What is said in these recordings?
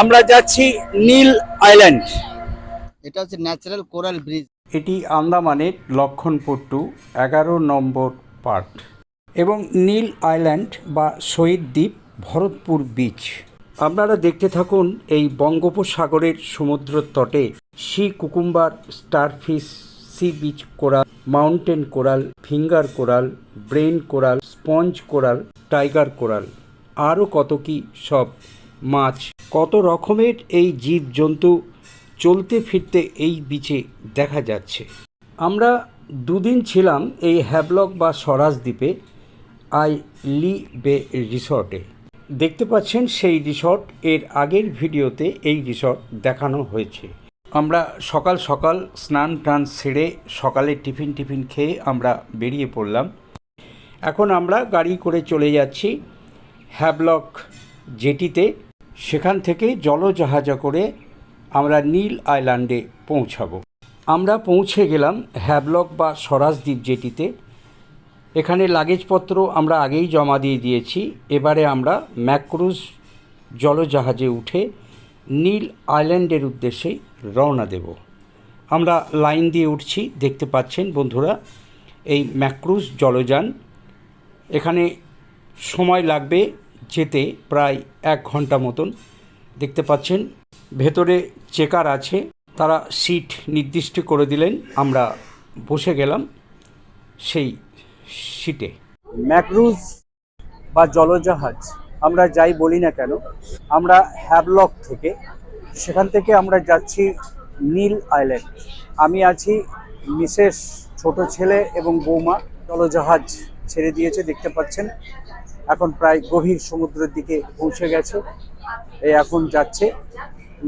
আমরা যাচ্ছি নীল আইল্যান্ড। এটা হচ্ছে ন্যাচারাল কোরাল ব্রিজ। এটি আন্দামানের লক্ষণপট্টু এগারো নম্বর পার্ট। এবং নীল আইল্যান্ড বা শহীদ দ্বীপ ভরতপুর বিচ আপনারা দেখতে থাকুন এই বঙ্গোপসাগরের সমুদ্র তটে sea cucumber starfish sea beach coral mountain coral finger coral brain coral sponge coral tiger coral. আরও কত কি সব মাছ। কত রকমের এই জীবজন্তু চলতে ফিরতে এই বিচে দেখা যাচ্ছে। আমরা দুদিন ছিলাম এই হ্যাবলক বা স্বরাজ দ্বীপে, আই লি বে রিসর্টে। দেখতে পাচ্ছেন সেই রিসর্ট, এর আগের ভিডিওতে এই রিসর্ট দেখানো হয়েছে। আমরা সকাল সকাল স্নান টান সেরে সকালে টিফিন টিফিন খেয়ে আমরা বেরিয়ে পড়লাম। এখন আমরা গাড়ি করে চলে যাচ্ছি হ্যাবলক জেটিতে। সেখান থেকে জলজাহাজে করে আমরা নীল আইল্যান্ডে পৌঁছাবো। আমরা পৌঁছে গেলাম হ্যাবলক বা স্বরাজদ্বীপ জেটিতে এখানে লাগেজপত্র আমরা আগেই জমা দিয়ে দিয়েছি। এবারে আমরা ম্যাক্রুজ জলজাহাজে উঠে নীল আইল্যান্ডের উদ্দেশ্যে রওনা দেব। আমরা লাইন দিয়ে উঠছি, দেখতে পাচ্ছেন বন্ধুরা, এই ম্যাক্রুজ জলযান। এখানে সময় লাগবে যেতে প্রায় এক ঘণ্টা মতন। দেখতে পাচ্ছেন, ভেতরে চেকার আছে। তারা সিট নির্দিষ্ট করে দিলেন। আমরা বসে গেলাম সেই সিটে। ম্যাক্রুজ বা জলজাহাজ, আমরা যাই বলি না কেন, আমরা হ্যাবলক থেকে, সেখান থেকে আমরা যাচ্ছি নীল আইল্যান্ড। আমি আছি মিসেস ছোট ছেলে এবং বৌমা। জলজাহাজ ছেড়ে দিয়েছে, দেখতে পাচ্ছেন। এখন প্রায় গভীর সমুদ্রের দিকে পৌঁছে গেছে। এই এখন যাচ্ছে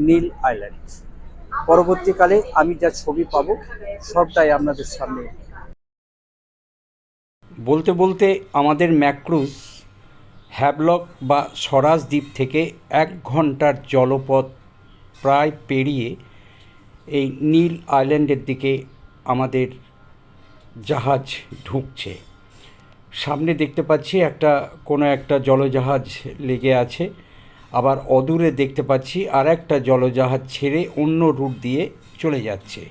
নীল আইল্যান্ড পরবর্তীকালে আমি যা ছবি পাবো, সবটাই আপনাদের সামনে। বলতে বলতে আমাদের ম্যাক্রুজ, হ্যাবলক বা স্বরাজ দ্বীপ থেকে এক ঘণ্টার জলপথ প্রায় পেরিয়ে এই নীল আইল্যান্ডের দিকে আমাদের জাহাজ ঢুকছে। সামনে দেখতে পাচ্ছি একটা, কোনো একটা জলজাহাজ লেগে আছে। আবার অদূরে দেখতে পাচ্ছি আর একটা জলজাহাজ ছেড়ে অন্য রুট দিয়ে চলে যাচ্ছে।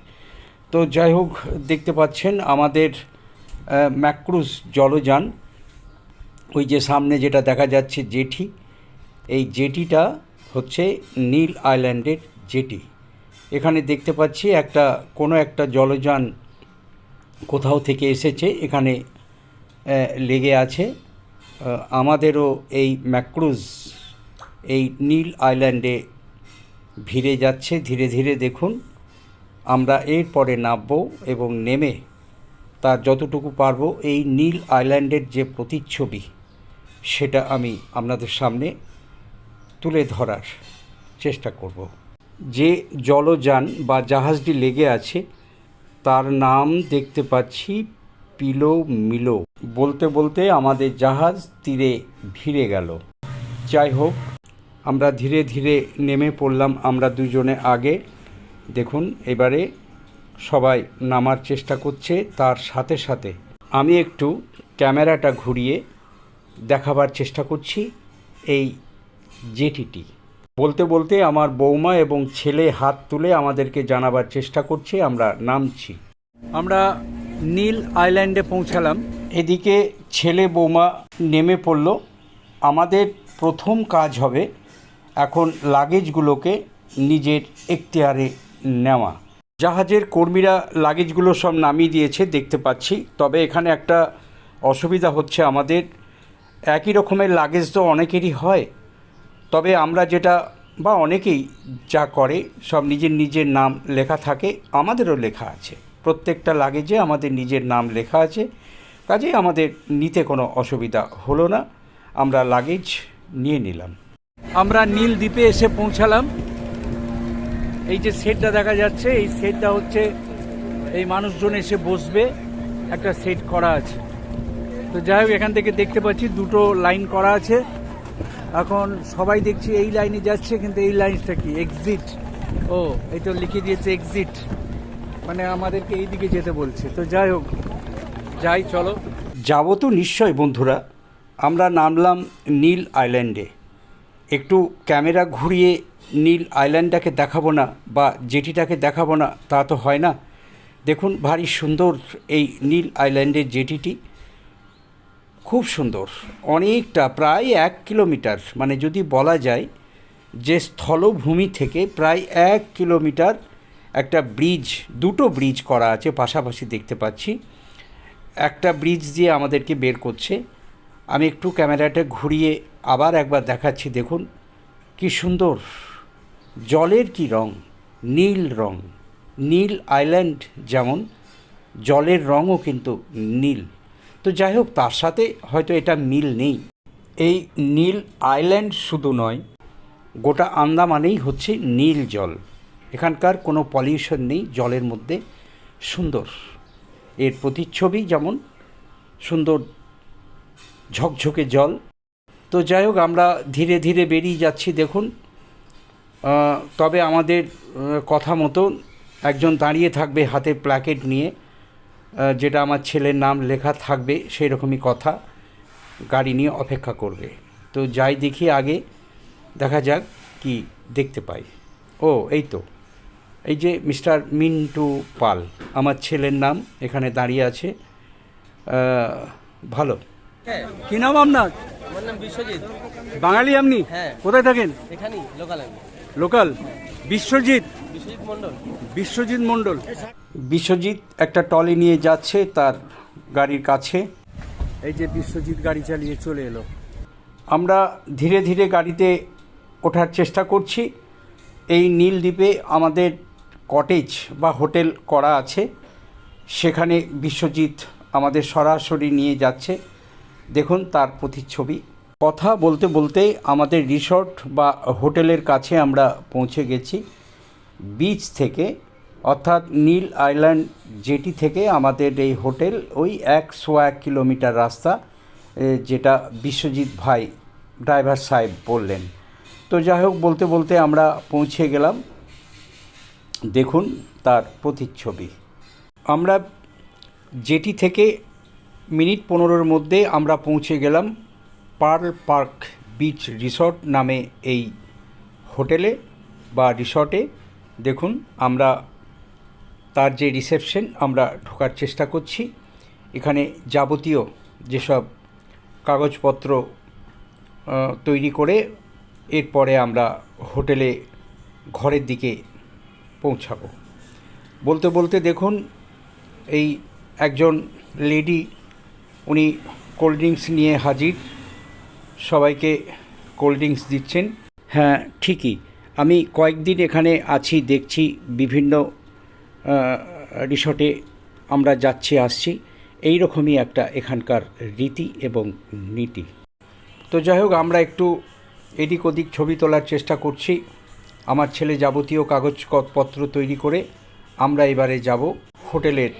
তো যাই হোক, দেখতে পাচ্ছেন আমাদের ম্যাক্রুজ জলযান, ওই যে সামনে যেটা দেখা যাচ্ছে জেটি, এই জেটিটা হচ্ছে নীল আইল্যান্ডের জেটি। এখানে দেখতে পাচ্ছি একটা, কোনো একটা জলযান কোথাও থেকে এসেছে, এখানে লেগে আছে। আমাদেরও এই ম্যাক্রুজ, এই নীল আইল্যান্ডে ভিড়ে যাচ্ছে। ধীরে ধীরে দেখুন, আমরা এরপরে নামবো এবং নেমে তার যতটুকু পারব এই নীল আইল্যান্ডের যে প্রতিচ্ছবি, সেটা আমি আপনাদের সামনে তুলে ধরার চেষ্টা করব। যে জলযান বা জাহাজটি লেগে আছে, তার নাম দেখতে পাচ্ছি পিলো মিলো। বলতে বলতে আমাদের জাহাজ তীরে ভিড়ে গেল। যাই হোক, আমরা ধীরে ধীরে নেমে পড়লাম আমরা দুজনে আগে। দেখুন, এবারে সবাই নামার চেষ্টা করছে তার সাথে সাথে। আমি একটু ক্যামেরাটা ঘুরিয়ে দেখাবার চেষ্টা করছি এই জেটিটি। বলতে বলতে আমার বৌমা এবং ছেলে হাত তুলে আমাদেরকে জানাবার চেষ্টা করছে, আমরা নামছি। আমরা নীল আইল্যান্ডে পৌঁছালাম। এদিকে ছেলে বৌমা নেমে পড়ল। আমাদের প্রথম কাজ হবে এখন লাগেজগুলোকে নিজের এখতিয়ারে নেওয়া। জাহাজের কর্মীরা লাগেজগুলো সব নামিয়ে দিয়েছে, দেখতে পাচ্ছি। তবে এখানে একটা অসুবিধা হচ্ছে আমাদের। একই রকমের লাগেজ তো অনেকেরই হয়। তবে আমরা যেটা বা অনেকেই যা করে, সব নিজের নিজের নাম লেখা থাকে, আমাদেরও লেখা আছে। প্রত্যেকটা লাগেজে আমাদের নিজের নাম লেখা আছে। কাজেই আমাদের নিতে কোনো অসুবিধা হলো না। আমরা লাগেজ নিয়ে নিলাম। আমরা নীল দ্বীপে এসে পৌঁছালাম। এই যে সেটটা দেখা যাচ্ছে, এই সেটটা হচ্ছে এই মানুষজন এসে বসবে। একটা সেট করা আছে। তো যাই হোক, এখান থেকে দেখতে পাচ্ছি দুটো লাইন করা আছে। এখন সবাই দেখছি এই লাইনে যাচ্ছে, কিন্তু এই লাইনটা কি? এক্সিট ও এই তো লিখে দিয়েছে এক্সিট মানে আমাদেরকে এই দিকে যেতে বলছে। তো যাই হোক, যাই, চলো। যাব তো নিশ্চয়, বন্ধুরা। আমরা নামলাম নীল আইল্যান্ডে। একটু ক্যামেরা ঘুরিয়ে নীল আইল্যান্ডটাকে দেখাবো না বা জেটিটাকে দেখাবো না, তা তো হয় না। দেখুন, ভারী সুন্দর এই নীল আইল্যান্ডের জেটিটি। খুব সুন্দর। অনেকটা, প্রায় এক কিলোমিটার। মানে যদি বলা যায় যে স্থলভূমি থেকে প্রায় এক কিলোমিটার একটা ব্রিজ দুটো ব্রিজ করা আছে, পাশাপাশি দেখতে পাচ্ছি। একটা ব্রিজ দিয়ে আমাদেরকে বের করছে। আমি একটু ক্যামেরাটা ঘুরিয়ে আবার একবার দেখাচ্ছি, দেখুন। কি সুন্দর। জলের কি রং? নীল রং। নীল আইল্যান্ড যেমন, জলের রঙও কিন্তু নীল। তো যাই হোক, তার সাথে হয়তো এটা মিল নেই। এই নীল আইল্যান্ড শুধু নয়, গোটা আন্দামানেই হচ্ছে নীল জল। এখানকার কোনো পলিউশন নেই, জলের মধ্যে। সুন্দর। এর প্রতিচ্ছবি যেমন, সুন্দর ঝকঝকে জল। তো যাই হোক, আমরা ধীরে ধীরে বেরিয়ে যাচ্ছি, দেখুন। তবে আমাদের কথা মতো একজন দাঁড়িয়ে থাকবে হাতে প্ল্যাকেট নিয়ে। যেটা আমার ছেলের নাম লেখা থাকবে সেই রকমই কথা। গাড়ি নিয়ে অপেক্ষা করবে। তো যাই দেখি আগে, দেখা যাক কি দেখতে পাই। ও, এই তো। এই যে মিস্টার মিন্টু পাল আমার ছেলের নাম এখানে দাঁড়িয়ে আছে। ভালো। কি নাম আপনার? আমার নাম বিশ্বজিৎ। বাঙালি আপনি? হ্যাঁ। কোথায় থাকেন? এখানেই লোকাল লোকাল বিশ্বজিৎ? বিশ্বজিৎ মন্ডল বিশ্বজিৎ মণ্ডল। বিশ্বজিৎ একটা টলি নিয়ে যাচ্ছে তার গাড়ির কাছে। এই যে বিশ্বজিৎ গাড়ি চালিয়ে চলে এলো। আমরা ধীরে ধীরে গাড়িতে ওঠার চেষ্টা করছি। এই নীল দ্বীপে আমাদের কটেজ বা হোটেল করা আছে, সেখানে বিশ্বজিৎ আমাদের সরাসরি নিয়ে যাচ্ছে। দেখুন তার প্রতিচ্ছবি। কথা বলতে বলতে আমাদের রিসর্ট বা হোটেলের কাছে আমরা পৌঁছে গেছি। বিচ থেকে, অর্থাৎ নীল আইল্যান্ড জেটি থেকে আমাদের এই হোটেল ওই একশো এক কিলোমিটার রাস্তা যেটা বিশ্বজিৎ ভাই ড্রাইভার সাহেব বললেন। তো যাই হোক, বলতে বলতে আমরা পৌঁছে গেলাম। দেখুন তার প্রতিচ্ছবি। আমরা যেটি থেকে মিনিট পনেরোর মধ্যে আমরা পৌঁছে গেলাম পার্ল পার্ক বিচ রিসর্ট নামে এই হোটেলে বা রিসর্টে। দেখুন, আমরা তার যে রিসেপশন, আমরা ঢোকার চেষ্টা করছি। এখানে যাবতীয় যেসব কাগজপত্র তৈরি করে এরপরে আমরা হোটেলে ঘরের দিকে পৌঁছাবো। বলতে বলতে দেখুন, এই একজন লেডি, উনি কোল্ড ড্রিঙ্কস নিয়ে হাজির। সবাইকে কোল্ড ড্রিঙ্কস দিচ্ছেন। হ্যাঁ ঠিকই। আমি কয়েকদিন এখানে আছি, দেখছি বিভিন্ন রিসর্টে আমরা যাচ্ছি, আসছি। এই রকমই একটা এখানকার রীতি এবং নীতি। তো যাই হোক, আমরা একটু এদিক ওদিক ছবি তোলার চেষ্টা করছি। আমার ছেলে যাবতীয় কাগজপত্র তৈরি করে আমরা এবারে যাব হোটেলের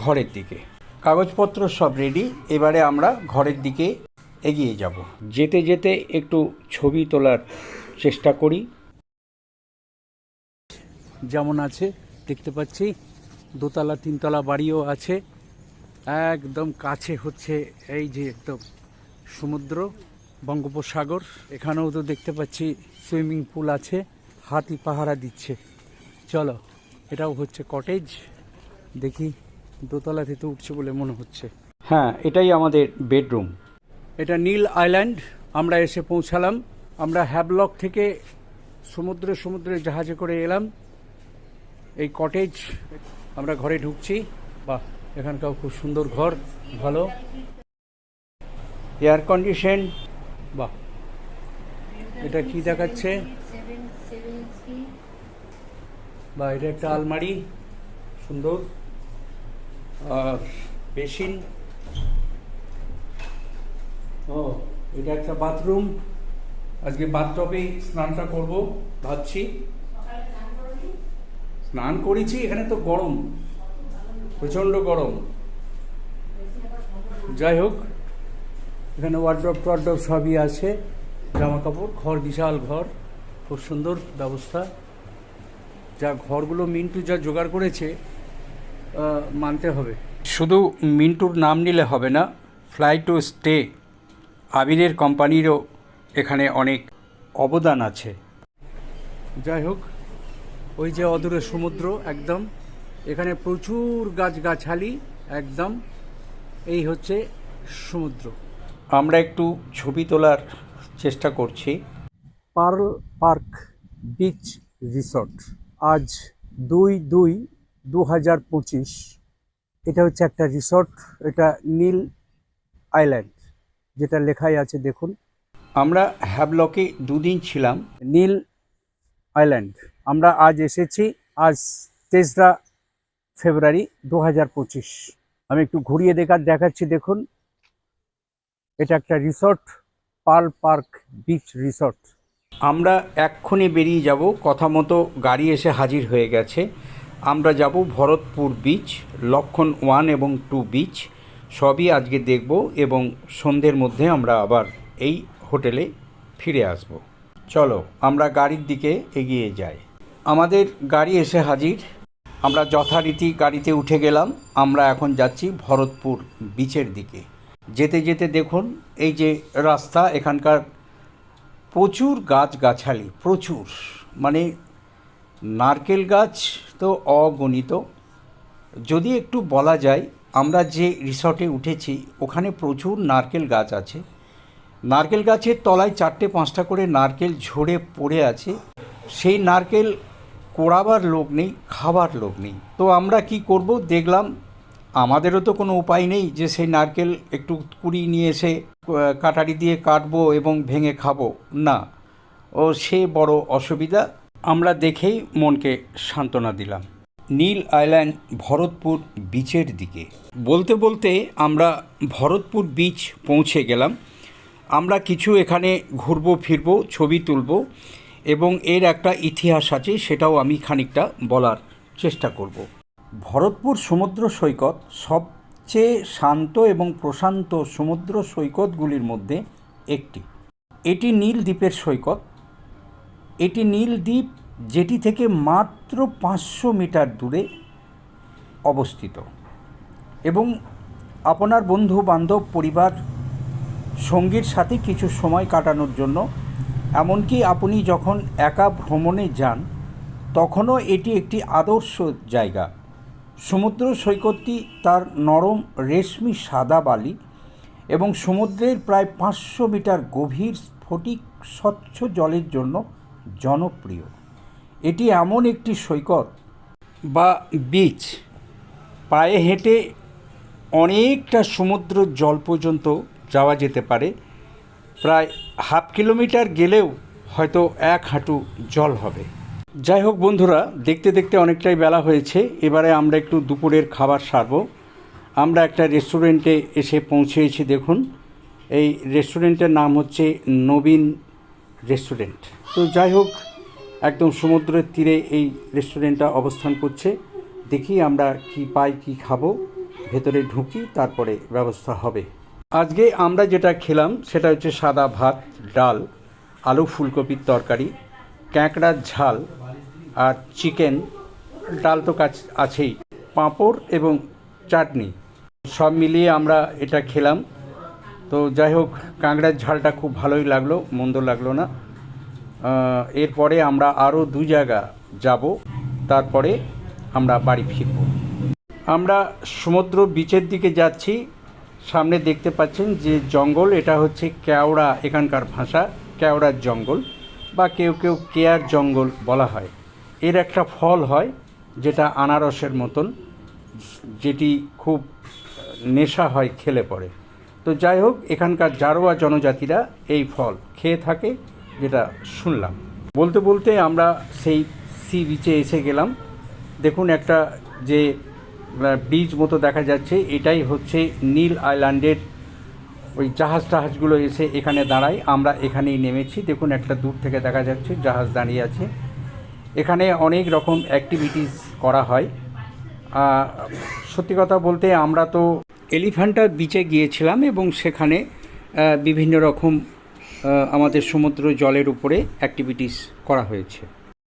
ঘরের দিকে। কাগজপত্র সব রেডি এবারে আমরা ঘরের দিকে এগিয়ে যাব। যেতে যেতে একটু ছবি তোলার চেষ্টা করি। যেমন আছে, দেখতে পাচ্ছি, দোতলা, তিনতলা বাড়িও আছে। একদম কাছে হচ্ছে এই যে একদম সমুদ্র, বঙ্গোপসাগর। এখানেও তো দেখতে পাচ্ছি, সুইমিং পুল আছে। হাতি পাহারা দিচ্ছে। চলো এটাও হচ্ছে কটেজ দেখি দোতলা থেকে উঠছে বলে মনে হচ্ছে। হ্যাঁ এটাই আমাদের বেডরুম এটা নীল আইল্যান্ড আমরা এসে পৌঁছালাম। আমরা হ্যাবলক থেকে সমুদ্রে সমুদ্রে জাহাজে করে এলাম। এই কটেজ আমরা ঘরে ঢুকছি। বাহ এখানকার খুব সুন্দর ঘর ভালো। এয়ার কন্ডিশন বাহ এটা কি দেখাচ্ছে? বা এটা একটা আলমারি, সুন্দর। আর বেসিন। ও, এটা একটা বাথরুম। আজকে বাথটবেই স্নানটা করব, ভাবছি। স্নান করেছি, এখানে তো গরম। প্রচণ্ড গরম। যাই হোক, এখানে ওয়ার্ড্রপ টওয়ার্ড্রপ সবই আছে। জামা কাপড় ঘর, বিশাল ঘর। খুব সুন্দর ব্যবস্থা। যা ঘরগুলো মিন্টু যা জোগাড় করেছে মানতে হবে। শুধু মিন্টুর নাম নিলে হবে না ফ্লাই টু স্টে আবিরের কোম্পানিরও এখানে অনেক অবদান আছে। যাই হোক ওই যে অদূরে সমুদ্র একদম। এখানে প্রচুর গাছগাছালি একদম। এই হচ্ছে সমুদ্র। আমরা একটু ছবি তোলার চেষ্টা করছি। Pearl Park beach resort. আজ দুই দুই দু হাজার পঁচিশ। এটা হচ্ছে একটা রিসর্ট এটা নীল আইল্যান্ড যেটা লেখাই আছে দেখুন। আমরা হ্যাবলকে দুদিন ছিলাম। নীল আইল্যান্ড আমরা আজ এসেছি আজ তেসরা ফেব্রুয়ারি দু হাজার পঁচিশ। আমি একটু ঘুরিয়ে দেখার দেখাচ্ছি দেখুন। এটা একটা resort Pearl Park beach resort আমরা এক্ষুনি বেরিয়ে যাব। কথা মতো গাড়ি এসে হাজির হয়ে গেছে। আমরা যাব ভরতপুর বিচ লক্ষণ ওয়ান এবং টু বিচ সবই আজকে দেখব এবং সন্ধ্যের মধ্যে আমরা আবার এই হোটেলে ফিরে আসব। চলো, আমরা গাড়ির দিকে এগিয়ে যাই। আমাদের গাড়ি এসে হাজির। আমরা যথারীতি গাড়িতে উঠে গেলাম। আমরা এখন যাচ্ছি ভরতপুর বিচের দিকে। যেতে যেতে দেখুন, এই যে রাস্তা, এখানকার প্রচুর গাছগাছালি, প্রচুর। মানে নারকেল গাছ তো অগণিত। যদি একটু বলা যায়, আমরা যে রিসর্টে উঠেছি, ওখানে প্রচুর নারকেল গাছ আছে। নারকেল গাছের তলায় চারটে পাঁচটা করে নারকেল ঝরে পড়ে আছে। সেই নারকেল কোড়াবার লোক নেই, খাবার লোক নেই। তো আমরা কি করব? দেখলাম, আমাদেরও তো কোনো উপায় নেই যে সেই নারকেল একটু কুড়ি নিয়ে এসে কাটারি দিয়ে কাটবো এবং ভেঙে খাব। না, ও সে বড় অসুবিধা। আমরা দেখেই মনকে সান্ত্বনা দিলাম। নীল আইল্যান্ড ভরতপুর বিচের দিকে। বলতে বলতে আমরা ভরতপুর বিচ পৌঁছে গেলাম। আমরা কিছু এখানে ঘুরবো, ফিরবো, ছবি তুলব এবং এর একটা ইতিহাস আছে, সেটাও আমি খানিকটা বলার চেষ্টা করব। ভরতপুর সমুদ্র সৈকত সবচেয়ে শান্ত এবং প্রশান্ত সমুদ্র সৈকতগুলির মধ্যে একটি। এটি নীল দ্বীপের সৈকত। এটি নীল দ্বীপ যেটি থেকে মাত্র পাঁচশো মিটার দূরে অবস্থিত। এবং আপনার বন্ধু, বান্ধব, পরিবার, সঙ্গীর সাথে কিছু সময় কাটানোর জন্য, এমনকি আপনি যখন একা ভ্রমণে যান, তখনও এটি একটি আদর্শ জায়গা। সমুদ্র সৈকতটি তার নরম রেশমি সাদা বালি এবং সমুদ্রের প্রায় পাঁচশো মিটার গভীর স্ফটিক স্বচ্ছ জলের জন্য জনপ্রিয়। এটি এমন একটি সৈকত বা বিচ। পায়ে হেঁটে অনেকটা সমুদ্র জল পর্যন্ত যাওয়া যেতে পারে। প্রায় হাফ কিলোমিটার গেলেও হয়তো এক হাঁটু জল হবে। যাই হোক বন্ধুরা, দেখতে দেখতে অনেকটাই বেলা হয়েছে। এবারে আমরা একটু দুপুরের খাবার সারব। আমরা একটা রেস্টুরেন্টে এসে পৌঁছেছি, দেখুন। এই রেস্টুরেন্টের নাম হচ্ছে নবীন রেস্টুরেন্ট। তো যাই হোক, একদম সমুদ্রের তীরে এই রেস্টুরেন্টটা অবস্থান করছে। দেখি আমরা কি পাই, কি খাব। ভেতরে ঢুকি, তারপরে ব্যবস্থা হবে। আজকে আমরা যেটা খেলাম, সেটা হচ্ছে সাদা ভাত, ডাল, আলু ফুলকপির তরকারি, ক্যাঁকড়ার ঝাল আর চিকেন, ডাল তো কাছ, আছেই। পাঁপড় এবং চাটনি, সব মিলিয়ে আমরা এটা খেলাম। তো যাই হোক, কাঁকড়ার ঝালটা খুব ভালোই লাগল, মন্দ লাগল না। এরপরে আমরা আরও দু জায়গা যাব, তারপরে আমরা বাড়ি ফিরব। আমরা সমুদ্র বিচের দিকে যাচ্ছি, সামনে দেখতে পাচ্ছেন যে জঙ্গল, এটা হচ্ছে কেওড়া এখানকার ভাষা, কেওড়ার জঙ্গল, বা কেউ কেউ কেয়ার জঙ্গল বলা হয়। এর একটা ফল হয় যেটা আনারসের মতন, যেটি খুব নেশা হয় খেলে পড়ে তো যাই হোক, এখানকার জারোয়া জনজাতিরা এই ফল খেয়ে থাকে যেটা শুনলাম। বলতে বলতে আমরা সেই সি বিচে এসে গেলাম। দেখুন একটা যে বীজ মতো দেখা যাচ্ছে, এটাই হচ্ছে নীল আইল্যান্ডের ওই জাহাজ টাহাজগুলো এসে এখানে দাঁড়ায়। আমরা এখানেই নেমেছি। দেখুন একটা দূর থেকে দেখা যাচ্ছে, জাহাজ দাঁড়িয়ে আছে। এখানে অনেক রকম অ্যাক্টিভিটিস করা হয়। সত্যি কথা বলতে আমরা তো এলিফ্যান্টা বিচে গিয়েছিলাম এবং সেখানে বিভিন্ন রকম আমাদের সমুদ্র জলের উপরে অ্যাক্টিভিটিস করা হয়েছে।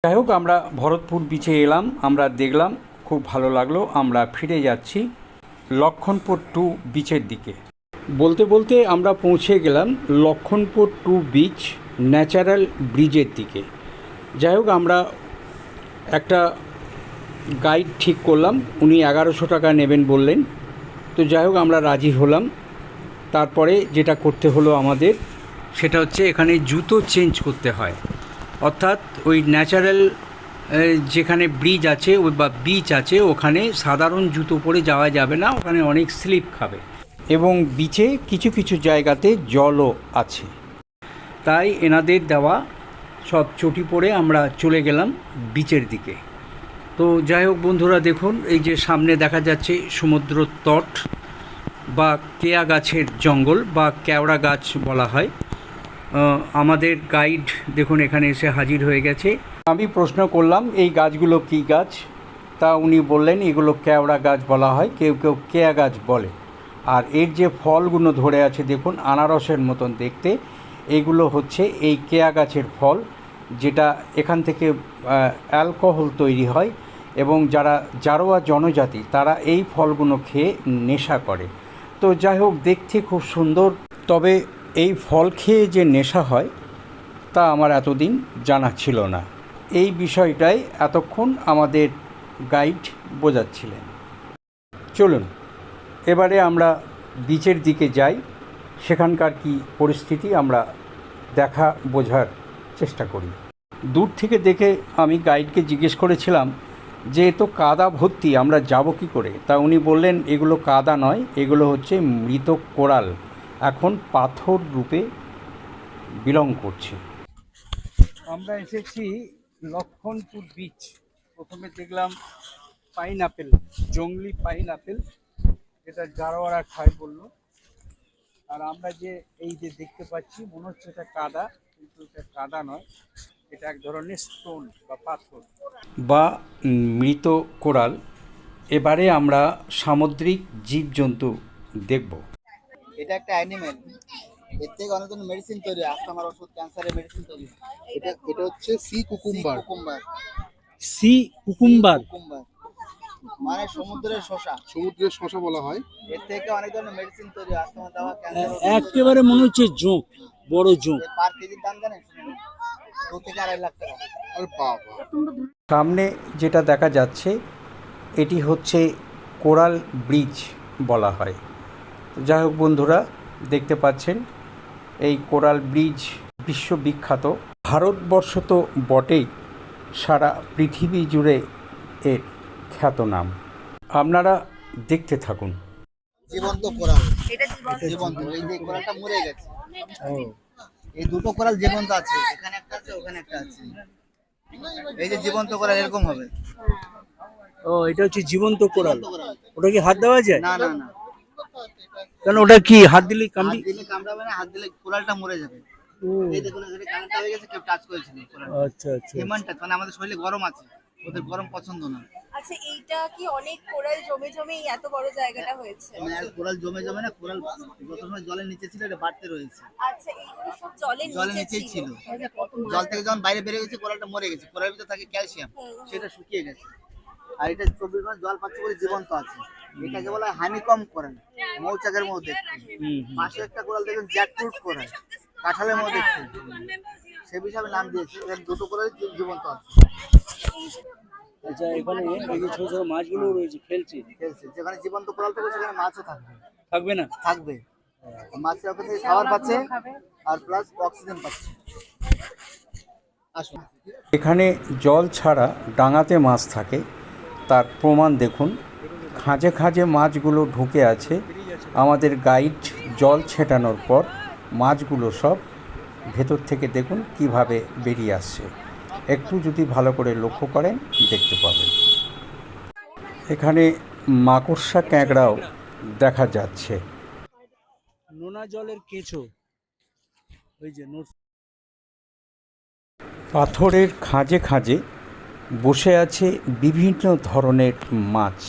যাই হোক, আমরা ভরতপুর বিচে এলাম, আমরা দেখলাম, খুব ভালো লাগল, আমরা ফিরে যাচ্ছি লক্ষণপুর টু বিচের দিকে। বলতে বলতে আমরা পৌঁছে গেলাম লক্ষণপুর টু বিচ ন্যাচারাল ব্রিজের দিকে। যাই হোক, আমরা একটা গাইড ঠিক করলাম, উনি এগারোশো টাকা নেবেন বললেন। তো যাই হোক, আমরা রাজি হলাম। তারপরে যেটা করতে হলো আমাদের, সেটা হচ্ছে এখানে জুতো চেঞ্জ করতে হয়। অর্থাৎ ওই ন্যাচারাল যেখানে ব্রিজ আছে বা বিচ আছে, ওখানে সাধারণ জুতো পরে যাওয়া যাবে না, ওখানে অনেক স্লিপ খাবে। এবং বিচে কিছু কিছু জায়গাতে জলও আছে। তাই এনাদের দেওয়া সব চটি পরে আমরা চলে গেলাম বিচের দিকে। তো যাই হোক বন্ধুরা, দেখুন, এই যে সামনে দেখা যাচ্ছে সমুদ্র তট বা কেয়া গাছের জঙ্গল বা কেওড়া গাছ বলা হয়। আমাদের গাইড, দেখুন, এখানে এসে হাজির হয়ে গেছে। আমি প্রশ্ন করলাম, এই গাছগুলো কী গাছ? তা উনি বললেন, এগুলো কেওড়া গাছ বলা হয়, কেউ কেউ কেয়া গাছ বলে। আর এর যে ফলগুলো ধরে আছে, দেখুন, আনারসের মতন দেখতে। এগুলো হচ্ছে এই কেয়া গাছের ফল। যেটা এখান থেকে অ্যালকোহল তৈরি হয় এবং যারা জারোয়া জনজাতি, তারা এই ফলগুলো খেয়ে নেশা করে। তো যাই হোক, দেখতে খুব সুন্দর। তবে এই ফল খেয়ে যে নেশা হয়, তা আমার এতদিন জানা ছিল না। এই বিষয়টাই এতক্ষণ আমাদের গাইড বোঝাচ্ছিলেন। চলুন, এবারে আমরা বিচের দিকে যাই। সেখানকার কি পরিস্থিতি, আমরা দেখা বোঝার চেষ্টা করি। দূর থেকে দেখে আমি গাইডকে জিজ্ঞেস করেছিলাম যে তো কাদা ভর্তি, আমরা যাব কি করে? তা উনি বললেন, এগুলো কাদা নয়, এগুলো হচ্ছে মৃত কোরাল। এখন পাথর রূপে বিলং করছে। আমরা এসেছি লক্ষণপুর বিচ প্রথমে দেখলাম পাইন আপেল জঙ্গলি পাইন আপেল যেটা জারোয়ারা খায় বলল। আর আমরা যে এই যে দেখতে পাচ্ছি, মনে হচ্ছে এটা কাদা। কিন্তু এটা কাদা নয় এটা এক ধরনের স্টোন বা পাথর। বা মৃত কোরাল। এবারে আমরা সামুদ্রিক জীবজন্তু দেখব। এটা একটা অ্যানিমেল এর থেকে অনেক ধরনের মেডিসিন তৈরি হয়। আস্থামার ওষুধ ক্যান্সারের মেডিসিন তৈরি এটা এটা হচ্ছে sea cucumber cucumber sea cucumber cucumber মানে সমুদ্রের শশা। সমুদ্রের শশা বলা হয়। এর থেকে অনেক ধরনের মেডিসিন তৈরি হয়। আস্থামা দেওয়া ক্যান্সার একেবারে মনে হচ্ছে জোঁক বড় বাবা। সামনে যেটা দেখা যাচ্ছে এটি হচ্ছে কোরাল ব্রিজ বলা হয়। যাই হোক বন্ধুরা দেখতে পাচ্ছেন এই কোরাল ব্রিজ বিশ্ববিখ্যাত। ভারতবর্ষ তো বটেই সারা পৃথিবী জুড়ে এর খ্যাত নাম। আপনারা দেখতে থাকুন। জীবন্ত কোরাল। জীবন্ত। এই যে কোরালটা মরে গেছে। এই দুটো কোরাল জীবন্ত আছে। এখানে একটা আছে ওখানে একটা আছে। এই যে জীবন্ত কোরাল এরকম হবে। ও এটা হচ্ছে জীবন্ত কোরাল। ওটা কি হাত দেওয়া যায় না না না। কারণ ওটা কি হাত দিলে কামড়ি? হাত দিলে কামড়াবে না হাত দিলে কোরালটা মরে যাবে। এই দেখুন এখানে কানেক্ট হয়ে গেছে কেউ টাচ করেছিল কোরাল আচ্ছা আচ্ছা হিউম্যান টাচ মানে আমাদের শরীরে গরম আছে। ওদের গরম পছন্দ না। আচ্ছা এইটা কি অনেক কোরাল জমে জমে এই এত বড় জায়গাটা হয়েছে? মানে আর কোরাল জমে জমে না কোরাল যত সময় জলের নিচে ছিল এটা বাড়তে রয়েছে। আচ্ছা এইগুলো সব জলের জলের নিচে নিচেই ছিল। ছিল। জল থেকে যখন বাইরে বেরিয়ে গেছে কোরালটা মরে গেছে। কোরালের ভিতরে থাকে ক্যালসিয়াম সেটা শুকিয়ে গেছে। আর এটা চব্বিশ ঘণ্টা জল পাচ্ছে বলে জীবন্ত আছে। এটাকে বলা হয় হানিকম কোরাল মৌচাকের মধ্যে পাশে একটা কোরাল দেখবেন জ্যাকফ্রুট কোরাল কাঁঠালের মধ্যে সে বিষয়ে নাম দিয়েছি দুটো কোরাল জীবন্ত আছে। আচ্ছা এখানে এই ছোট ছোট মাছগুলো রয়েছে খেলছে খেলছে যেখানে জীবন্ত কোরাল থাকবে সেখানে মাছও থাকবে। থাকবে না? থাকবে। মাছের ওখান থেকে খাবার পাচ্ছে আর প্লাস অক্সিজেন পাচ্ছে। আসুন। এখানে জল ছাড়া ডাঙাতে মাছ থাকে। তার প্রমাণ দেখুন। খাঁজে খাঁজে মাছগুলো ঢুকে আছে। আমাদের গাইড জল ছেটানোর পর মাছগুলো সব ভেতর থেকে দেখুন কীভাবে বেরিয়ে আসছে। একটু যদি ভালো করে লক্ষ্য করেন দেখতে পাবেন। এখানে মাকড়সা ক্যাঁকড়াও দেখা যাচ্ছে। নোনা জলের কেঁচো। ওই যে পাথরের খাঁজে খাঁজে বসে আছে বিভিন্ন ধরনের মাছ।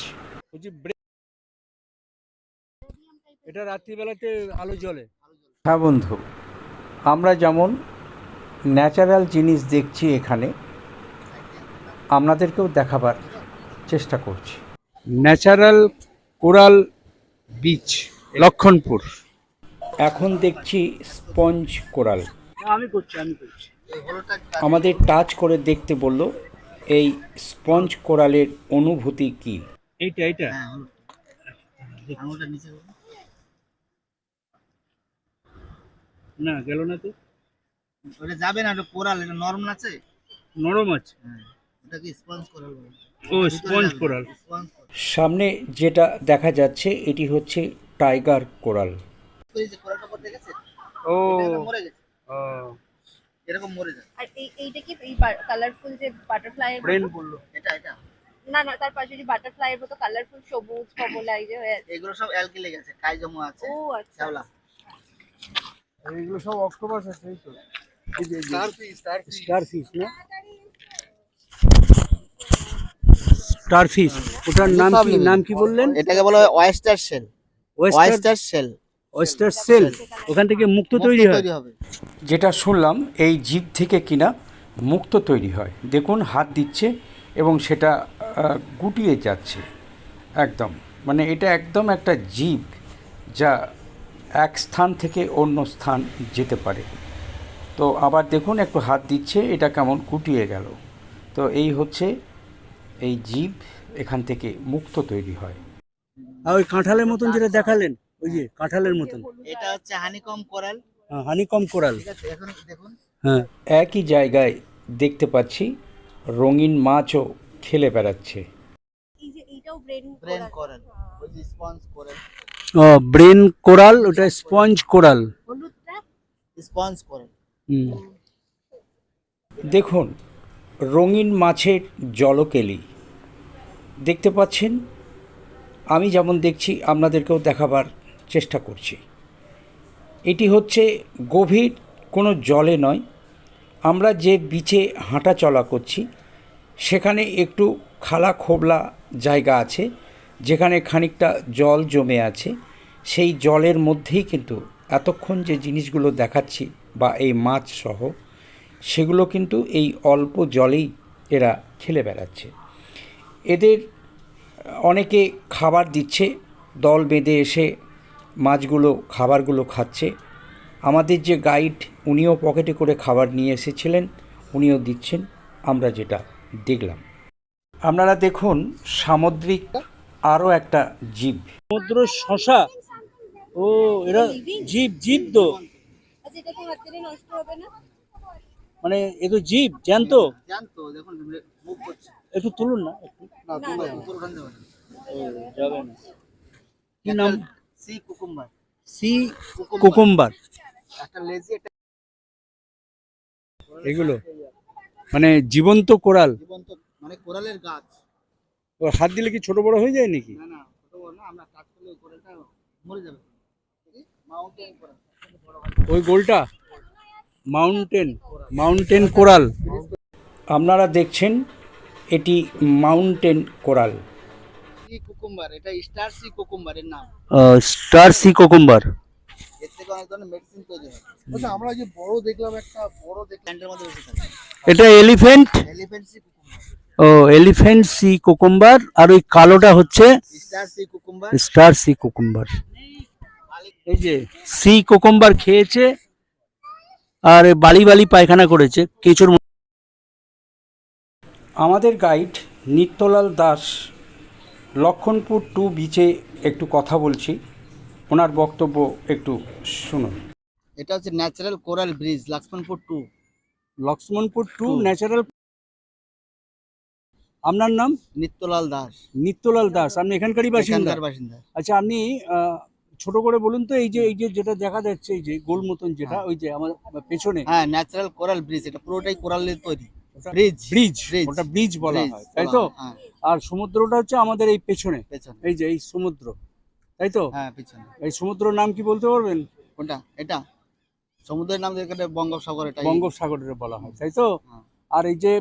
এটা রাত্রিবেলাতে আলো জ্বলে। হ্যাঁ বন্ধু আমরা যেমন ন্যাচারাল জিনিস দেখছি এখানে। আপনাদেরকেও দেখাবার চেষ্টা করছি। Natural coral beach Laxmanpur. এখন দেখছি স্পঞ্জ কোরাল। আমি করছি আমি করছি। আমাদের টাচ করে দেখতে বলল এই স্পঞ্জ কোরালের অনুভূতি কি? এইটা এইটা? হ্যাঁ করুন। না গেল না তো? ওটা যাবে না ওটা কোরাল এটা নরম আছে? নরম আছে। হ্যাঁ ওটা কি স্পঞ্জ কোরাল ও স্পঞ্জ কোরাল। সামনে যেটা দেখা যাচ্ছে এটি হচ্ছে টাইগার কোরাল। এই যে কোরালটা পর দেখেছে ও মরে গেছে। ও। এরকম মরে যায় আর এই এইটা কি এই কালারফুল যে বাটারফ্লাই ব্রেন বলল এটা এটা। না না তার পাশে যে বাটারফ্লাই এর মতো কালারফুল সবুজ কমলা এই যে এগুলো সব অ্যালকি লেগে আছে কাই জমা আছে ও আচ্ছা শ্যাওলা। এগুলো সব অক্টোপাস আছে এই তো। Starfish starfish starfish না? স্টার ওটার নাম কি নাম কি বললেন? এটাকে বলা হয় oyster shell oyster oyster shell oyster shell ওখান থেকে মুক্ত তৈরি হয়। যেটা শুনলাম এই জীব থেকে কিনা মুক্ত তৈরি হয়। দেখুন হাত দিচ্ছে এবং সেটা গুটিয়ে যাচ্ছে। একদম। মানে এটা একদম একটা জীব যা এক স্থান থেকে অন্য স্থান যেতে পারে। তো আবার দেখুন একটু হাত দিচ্ছে এটা কেমন কুটিয়ে গেল। তো এই হচ্ছে এই জীব এখান থেকে মুক্ত তৈরি হয়। আর ওই কাঁঠালের মতন যেটা দেখালেন ওই যে কাঁঠালের মতন। এটা হচ্ছে হানিকম কোরাল। Honeycomb coral. হ্যাঁ। একই জায়গায় দেখতে পাচ্ছি রঙিন মাছও খেলে বেড়াচ্ছে। এই যে এইটাও ব্রেন ব্রেন কোরাল। ওই যে ও ব্রেন কোরাল ওটা স্পঞ্জ কোরাল। Sponge coral. দেখুন, রঙিন মাছের জলকেলি। দেখতে পাচ্ছেন? আমি যেমন দেখছি, আপনাদেরকেও দেখাবার চেষ্টা করছি। এটি হচ্ছে গভীর, কোনো জলে নয়। আমরা যে বিচে হাঁটা চলা করছি, সেখানে একটু খালা খোবলা জায়গা আছে, যেখানে খানিকটা জল জমে আছে। সেই জলের মধ্যেই কিন্তু এতক্ষণ যে জিনিসগুলো দেখাচ্ছি বা এই মাছ সহ, সেগুলো কিন্তু এই অল্প জলেই এরা খেলে বেড়াচ্ছে। এদের, অনেকে খাবার দিচ্ছে, দল বেঁধে এসে মাছগুলো, খাবারগুলো খাচ্ছে। আমাদের যে গাইড, উনিও পকেটে করে খাবার নিয়ে এসেছিলেন, উনিও দিচ্ছেন, আমরা যেটা দেখলাম। আপনারা দেখুন, সামুদ্রিক আরও একটা জীব। সমুদ্র শশা, ও, এরা জীব জীব তো। আচ্ছা এটা কি হাত দিলে নষ্ট হবে না? মানে এ তো জীব জ্যান্ত? দেখুন মুভ করছে। একটু তুলুন না একটু। না উপর যাবে না। কি নাম? Sea cucumber. Sea cucumber. একটা লেজি একটা এগুলো? মানে জীবন্ত কোরাল? জীবন্ত মানে কোরালের গাছ। ও হাত দিলে কি ছোট বড় হয়ে যায় নাকি? না না ছোট বড় না আমরা কাজ করলে কোরালটা মরে যাবে। Mountain coral. ওই গোলটা? Mountain mountain coral. আপনারা দেখছেন এটি মাউন্টেন কোরাল। সি কুকুম্বার এটা স্টার সি নাম। Star sea cucumber. এর থেকে অনেক ধরনের মেডিসিন তৈরি আমরা যে বড় দেখলাম একটা বড় এটা এলিফ্যান্ট এলিফ্যান্ট সি ও এলিফ্যান্ট সি কুকুম্বার আর ওই কালোটা হচ্ছে star sea cucumber. Star sea cucumber. এই যে সি কুকুম্বার খেয়েছে আর বালি বালি পায়খানা করেছে কেঁচোর আমাদের গাইড নিত্যলাল দাস লক্ষণপুর টু বিচে একটু কথা বলছি। ওনার বক্তব্য একটু শুনুন। এটা হচ্ছে natural coral bridge Lakshmanpur to Lakshmanpur to natural আপনার নাম? নিত্যলাল দাস। নিত্যলাল দাস আপনি এখানকারই বাসিন্দা? বাসিন্দা। আচ্ছা আপনি ছোট করে বলুন তো এই যে এই যে যেটা দেখা যাচ্ছে এই যে গোল মতন যেটা ওই যে আমার পেছনে। হ্যাঁ ন্যাচারাল কোরাল ব্রিজ এটা পুরোটাই কোরালের তৈরি। ব্রিজ ব্রিজ ওটা ব্রিজ বলা হয় তাই তো? হ্যাঁ আর সমুদ্রটা হচ্ছে আমাদের এই পেছনে এই যে এই সমুদ্র তাই তো? হ্যাঁ পেছনে। এই সমুদ্রের নাম কি বলতে পারবেন? কোনটা? এটা? সমুদ্রের নাম যেখানে বঙ্গোপসাগর এটা বঙ্গোপসাগরের বলা হয় তাই তো? হ্যাঁ। আর এই যে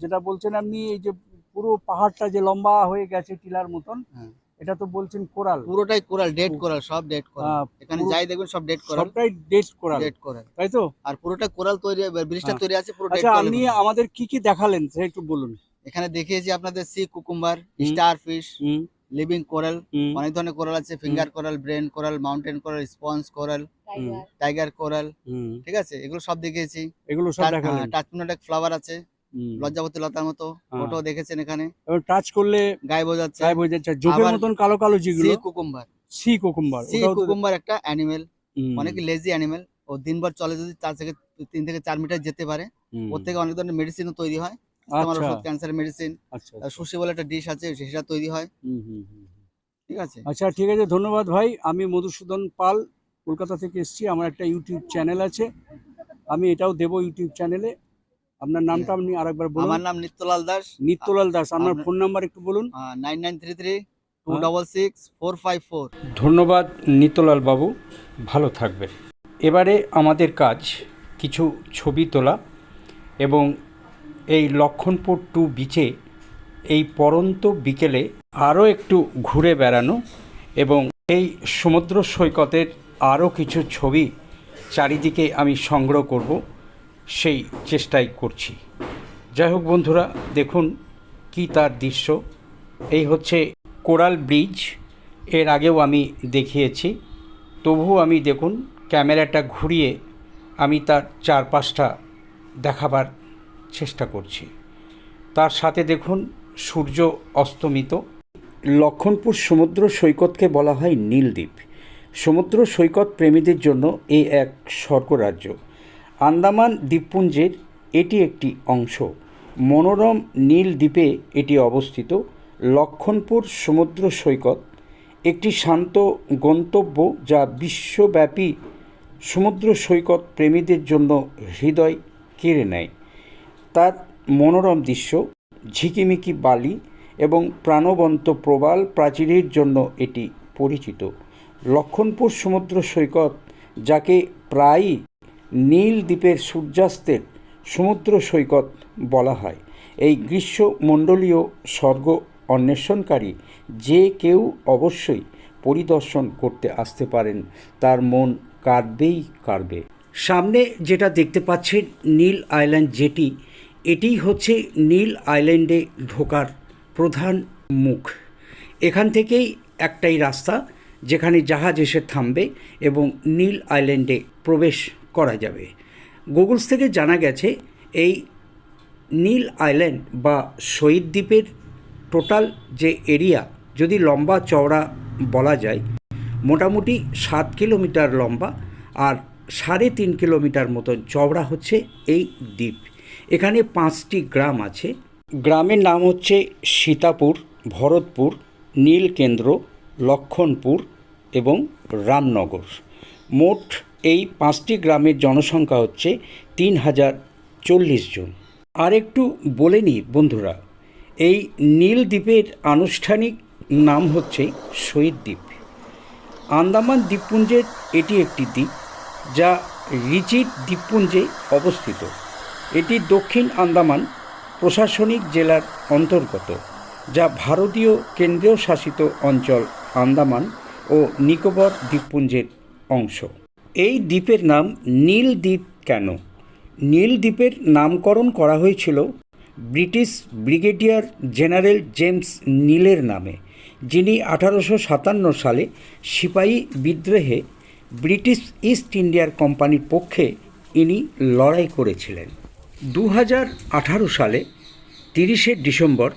যেটা বলছেন আপনি এই যে পুরো পাহাড়টা যে লম্বা হয়ে গেছে টিলার মতন হ্যাঁ। এটা তো বলছেন কোরাল। পুরোটাই কোরাল ডেড কোরাল সব ডেড কোরাল। এখানে যাই দেখবেন সব ডেড কোরাল। সবটাই ডেট কোরাল। Dead coral. তাই তো? আর পুরোটা কোরাল তৈরি ব্রিজটা হ্যাঁ। তৈরি আছে পুরো ডেড আচ্ছা কোরাল আপনি আমাদের কি কি দেখালেন? সেটা একটু বলুন। এখানে দেখিয়েছি আপনাদের sea cucumber. Star fish hmm. Living coral hmm, অনেক ধরনের কোরাল আছে finger coral brain coral mountain coral sponge coral tiger tiger coral hmm. ঠিক আছে? এগুলো সব দেখিয়েছি। এগুলো সব দেখালেন। টাচমিনোটেক ফ্লাওয়ার আছে। হুম। লজ্জাবতী লতার মতো হ্যাঁ। ওটাও দেখেছেন এখানে। এবার টাচ করলে গায়ে বোঝাচ্ছে। গায়ে বোঝা যাচ্ছে জোকের মতন কালো কালো সি যেগুলো cucumber sea cucumber sea cucumber একটা অ্যানিমেল অনেক লেজি অ্যানিমেল ও দিনভর চলে যদি চার থেকে তিন থেকে চার মিটার যেতে পারে। ওর থেকে অনেক ধরনের মেডিসিনও তৈরি হয়। তোমার ওষুধ ক্যান্সার মেডিসিন। সুশি বলে একটা ডিশ আছে সেটা তৈরি হয়। ঠিক আছে? আচ্ছা ঠিক আছে ধন্যবাদ ভাই। আমি মধুসূদন পাল কলকাতা থেকে এসেছি। আমার একটা ইউটিউব চ্যানেল আছে। আমি এটাও দেবো ইউটিউব চ্যানেলে আপনার নামটা আপনি আরেকবার বলুন। আমার নাম নিত্যলাল দাস। নিত্যলাল দাস আপনার ফোন নাম্বার একটু বলুন। Nine nine three three two হ্যাঁ। Double six four five four ধন্যবাদ নিত্যলাল বাবু ভালো থাকবেন। এবারে আমাদের কাজ কিছু ছবি তোলা এবং এই লক্ষণপুর টু বিচে এই পরন্ত বিকেলে আরও একটু ঘুরে বেড়ানো এবং এই সমুদ্র সৈকতের আরও কিছু ছবি চারিদিকে আমি সংগ্রহ করব। সেই চেষ্টাই করছি। যাই হোক বন্ধুরা, দেখুন কি তার দৃশ্য। এই হচ্ছে কোরাল ব্রিজ। এর আগেও আমি দেখিয়েছি। তবুও আমি দেখুন, ক্যামেরাটা ঘুরিয়ে আমি তার চারপাশটা দেখাবার চেষ্টা করছি। তার সাথে দেখুন, সূর্য অস্তমিত। লক্ষণপুর সমুদ্র সৈকতকে বলা হয় নীলদ্বীপ। সমুদ্র সৈকত প্রেমীদের জন্য এ এক স্বর্গরাজ্য। আন্দামান দ্বীপপুঞ্জের এটি একটি অংশ। মনোরম নীল দ্বীপে এটি অবস্থিত। লক্ষণপুর সমুদ্র সৈকত একটি শান্ত গন্তব্য যা বিশ্বব্যাপী সমুদ্র সৈকত প্রেমীদের জন্য হৃদয় কেড়ে নেয়। তার মনোরম দৃশ্য, ঝিকিমিকি বালি এবং প্রাণবন্ত প্রবাল প্রাচীরের জন্য এটি পরিচিত। লক্ষণপুর সমুদ্র সৈকত, যাকে প্রায়ই নীল দ্বীপের সূর্যাস্তের সমুদ্র সৈকত বলা হয়। এই গ্রীষ্মমণ্ডলীয় স্বর্গ অন্বেষণকারী যে কেউ অবশ্যই পরিদর্শন করতে আসতে পারেন। তার মন কাঁদবেই কাঁদবে। সামনে যেটা দেখতে পাচ্ছেন নীল আইল্যান্ড যেটি, এটিই হচ্ছে নীল আইল্যান্ডে ঢোকার প্রধান মুখ। এখান থেকেই একটাই রাস্তা, যেখানে জাহাজ এসে থামবে এবং নীল আইল্যান্ডে প্রবেশ করা যাবে। গুগলস থেকে জানা গেছে, এই নীল আইল্যান্ড বা শহীদ দ্বীপের টোটাল যে এরিয়া, যদি লম্বা চওড়া বলা যায়, মোটামুটি সাত কিলোমিটার লম্বা আর সাড়ে তিন কিলোমিটার মতো চওড়া হচ্ছে এই দ্বীপ। এখানে পাঁচটি গ্রাম আছে। গ্রামের নাম হচ্ছে সীতাপুর, ভরতপুর, নীলকেন্দ্র, লক্ষণপুর এবং রামনগর। মোট এই পাঁচটি গ্রামের জনসংখ্যা হচ্ছে তিন হাজার চল্লিশ জন। আর একটু বলে নিই বন্ধুরা, এই নীল দ্বীপের আনুষ্ঠানিক নাম হচ্ছে শহীদ দ্বীপ। আন্দামান দ্বীপপুঞ্জের এটি একটি দ্বীপ, যা রিচিট দ্বীপপুঞ্জে অবস্থিত। এটি দক্ষিণ আন্দামান প্রশাসনিক জেলার অন্তর্গত, যা ভারতীয় কেন্দ্রীয় শাসিত অঞ্চল আন্দামান ও নিকোবর দ্বীপপুঞ্জের অংশ। এই দ্বীপের নাম নীল দ্বীপ কেন? নীল দ্বীপের নামকরণ করা হয়েছিল ব্রিটিশ ব্রিগেডিয়ার জেনারেল জেমস নীলের নামে, যিনি আঠারোশো সাতান্ন সালে সিপাহী বিদ্রোহে ব্রিটিশ ইস্ট ইন্ডিয়ার কোম্পানির পক্ষে ইনি লড়াই করেছিলেন। দু আঠারো সালে তিরিশে ডিসেম্বর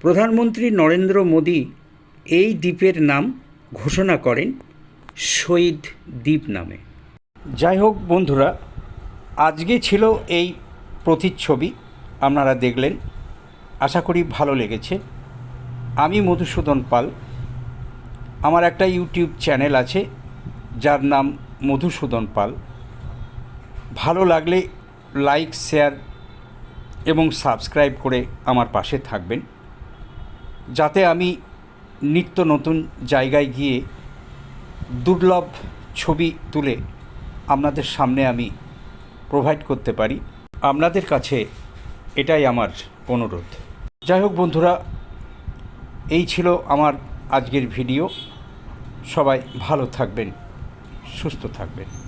প্রধানমন্ত্রী নরেন্দ্র মোদী এই দ্বীপের নাম ঘোষণা করেন শহীদ দ্বীপ নামে। যাই হোক বন্ধুরা, আজকে ছিল এই প্রতিচ্ছবি, আপনারা দেখলেন। আশা করি ভালো লেগেছে। আমি মধুসূদন পাল। আমার একটা ইউটিউব চ্যানেল আছে, যার নাম মধুসূদন পাল। ভালো লাগলে লাইক, শেয়ার এবং সাবস্ক্রাইব করে আমার পাশে থাকবেন। যাতে আমি নিত্য নতুন জায়গায় গিয়ে দুর্লভ ছবি তুলে আপনাদের সামনে আমি প্রোভাইড করতে পারি। আপনাদের কাছে এটাই আমার অনুরোধ। যাই হোক বন্ধুরা, এই ছিল আমার আজকের ভিডিও। সবাই ভালো থাকবেন, সুস্থ থাকবেন।